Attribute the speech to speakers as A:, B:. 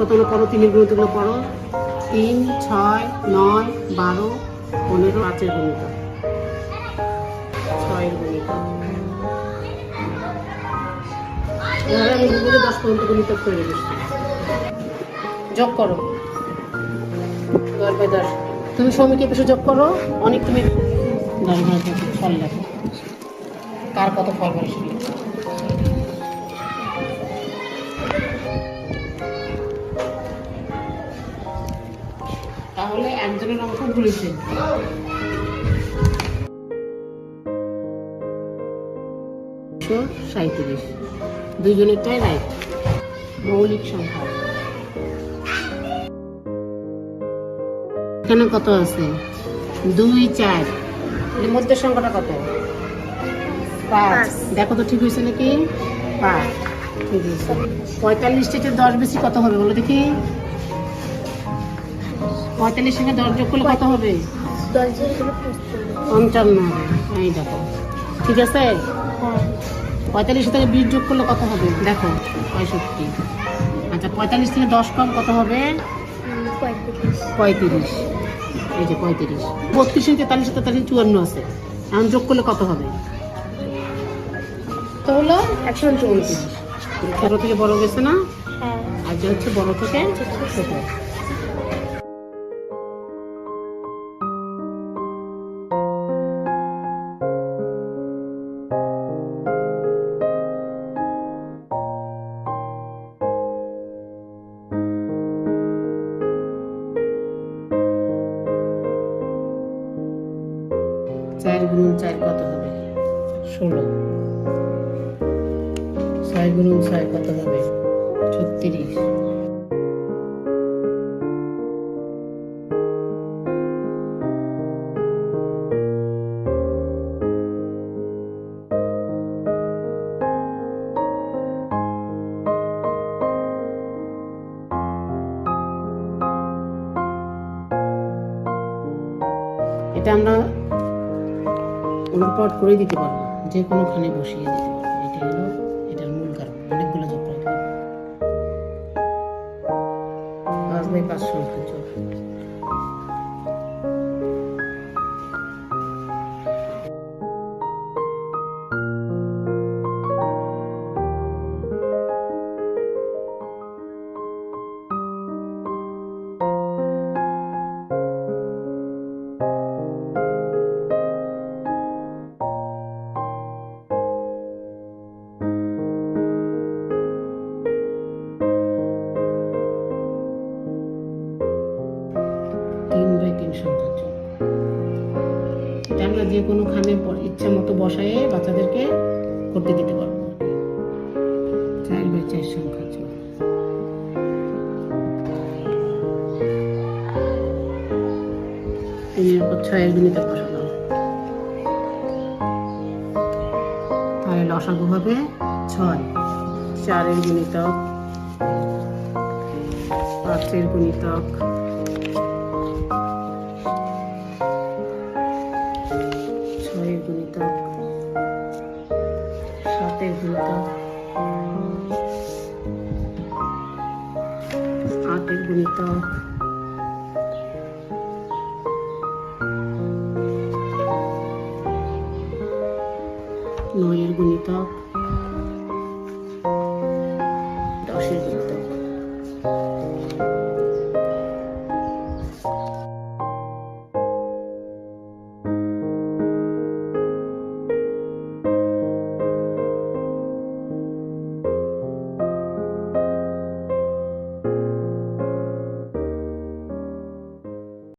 A: দেখো তোমরা পড়ো তিনের গুণিতগুলো পড়ো। তিন, ছয়, নয়, বারো, পনেরো পাঁচের গুণিত। ছয়ের আমি যোগ করো। তুমি শ্রমিকের পেশে যোগ করো, অনেক তুমি ফল লেখো। কার কত ফল বেশি একজনের অঙ্ক ঘুরেছে সাঁত্রিশ দুইজনেরটাই রাইট মৌলিক সংখ্যা। এখানে কত আছে? দুই চার। এর মধ্যে সংখ্যাটা কত? পাঁচ।
B: পাঁচ।
A: দেখো তো ঠিক হয়েছে নাকি? পাঁচ। ঠিক আছে পঁয়তাল্লিশ থেকে দশ বেশি কত হবে বলো দেখি। পঁয়তাল্লিশ থেকে দশ যোগ করলে কত হবে? পঞ্চান্ন হবে। এই দেখো। ঠিক আছে? পঁয়তাল্লিশ থেকে বিশ যোগ করলে কত হবে? দেখো পঁয়ষট্টি। আচ্ছা পঁয়তাল্লিশ থেকে দশ কম কত হবে?
B: পঁয়ত্রিশ।
A: এই যে পঁয়ত্রিশ। বত্রিশ তেতাল্লিশ তেতাল্লিশ চুয়ান্ন আছে। এখন যোগ করলে কত হবে? তো হলো?
B: একশো উনত্রিশ
A: ছোট থেকে বড় গেছে না?
B: হ্যাঁ।
A: আর যে হচ্ছে বড় থেকে ছোট। চার কত হবে? ষোলো। ছয় গুণন ছয় কত হবে? ছত্রিশ। এটা আমরা উলটপাট করে দিতে পারব যে কোনোখানে বসিয়ে দিতে পারব এটা হলো, এটার মূল কারণ। অনেকগুলো যোগ রাখবে। পাঁচ বাই পাঁচ সংখ্যা যে কোনোখানে প- ইচ্ছা মতো বসায়ে বাচ্চাদেরকে করতে দিতে পারব। চার বাই চার সংখ্যা তিনের উপর ছয়ের গুণিতে বসালাম তাহলে লসাগু হবে ছয়। চারের গুণিতক পাঁচের গুণিতক আটের গুণিতক নয়ের গুণিতক দশের গুণিতক